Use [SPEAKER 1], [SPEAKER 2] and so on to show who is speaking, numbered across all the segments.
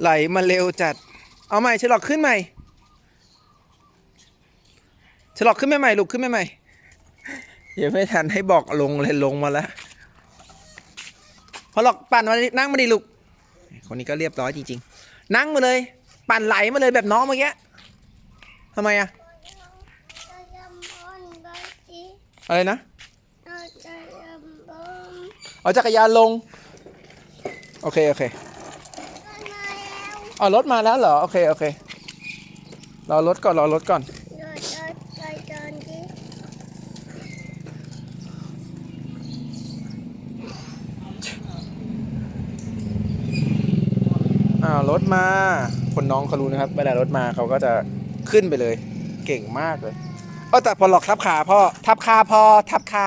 [SPEAKER 1] ไหลมาเร็วจัด เอาใหม่ฉลอกขึ้นใหม่ฉลอกขึ้นใหม่ๆลูกขึ้นใหม่ๆยังไม่ทันให้บอกลงเลยลงมาแล้วพอหลอกปั่นมาดินั่งมาดิลูก คนนี้ก็เรียบร้อยจริงๆ นั่งมาเลย ปั่นไหลมาเลยแบบน้องเมื่อกี้ทำไมอะอะไรนะเอาจักรยานลง โอเค โอเคเอรถมาแล้วเหรอ โอเค โอเค รอรถก่อน รอรถก่อน อ่ารถมา คนน้องเขารู้นะครับ เวลารถมาเขาก็จะขึ้นไปเลย เก่งมากเลยเออแต่พอหลอกทับขาพ่อ ทับขาพ่อ ทับขา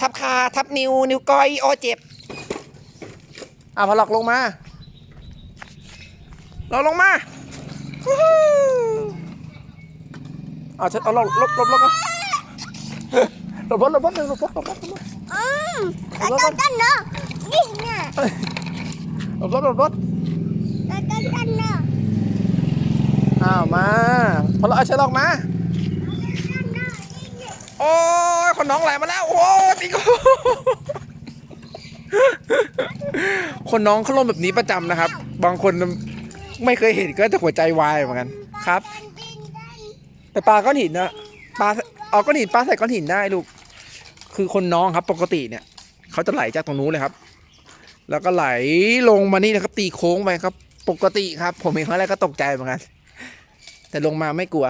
[SPEAKER 1] ทับขา ทับนิ้ว นิ้วก้อย โอเจ็บ อ่าพอหลอกลงมาเราลงมาวู้ฮู้เอาฉันเอาหลบหลบหลบหลบมาหลบรถหลบรถหนึ่งหลบรถหลบรถหลบรถหลบรถหลบรถหลบรถอ้าวมาพอเราเอาฉันออกมาโอ้ยคนน้องไหลมาแล้วโอ้ยตีโก คนน้องเขาลงแบบนี้ประจำนะครับ บางคนไม่เคยเห็นก็จะหัวใจวายเหมือนกันครับแต่ปลาก้อนหินนะปลาเอาก้อนหินปลาใส่ก้อนหินได้ลูก คือคนน้องครับปกติเนี่ยเขาจะไหลจากตรงนู้นเลยครับ แล้วก็ไหลลงมานี่นะครับ ตีโค้งไปครับ ปกติครับ ผมเห็นครั้งแรกก็ตกใจเหมือนกันแต่ลงมาไม่กลัว